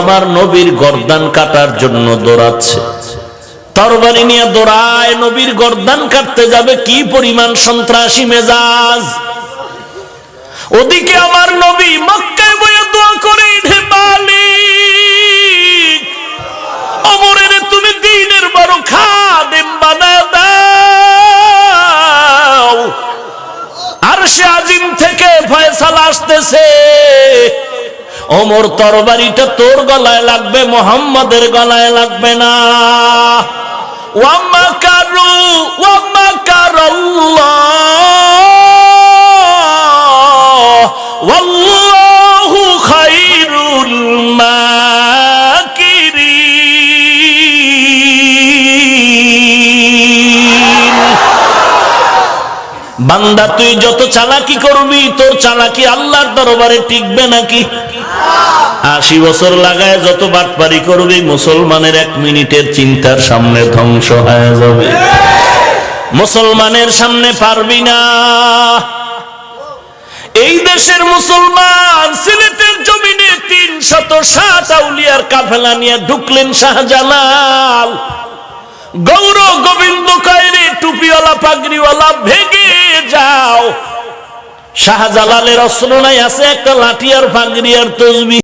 আমার নবীর গর্দান কাটার জন্য দৌড়াচ্ছে। তরবারি নিয়ে দৌড়ায়, নবীর গর্দান কাটতে যাবে কি পরিমাণ সন্ত্রাসী মেজাজ। ওদিকে আমার নবী মক্কায় বয়ে দোয়া করে অমরের তুমি দিনের বড় খাদেম বানা দাও। আর সে আজিম থেকে ফয়সালা আসতেছে। অমর তরবারিটা তোর গলায় লাগবে, মোহাম্মদের গলায় লাগবে না। বান্দা, তুই যত চালাকি করবি, তোর চালাকি আল্লাহর দরবারে টিকবে নাকি? আশি বছর লাগায় যত বাটপারি করবি, মুসলমানের এক মিনিটের চিন্তার সামনে ধ্বংস হয়ে যাবে। মুসলমানের সামনে পারবি না। এই দেশের মুসলমান সিলেটের জমিনে তিন শত ষাট আউলিয়ার কাফেলা নিয়ে ঢুকলেন শাহজালাল। গৌর গোবিন্দ কায়রে শাহজালালের অস্ত্র নাই আছে একটা লাঠি আর পাগড়ি আর তসবি।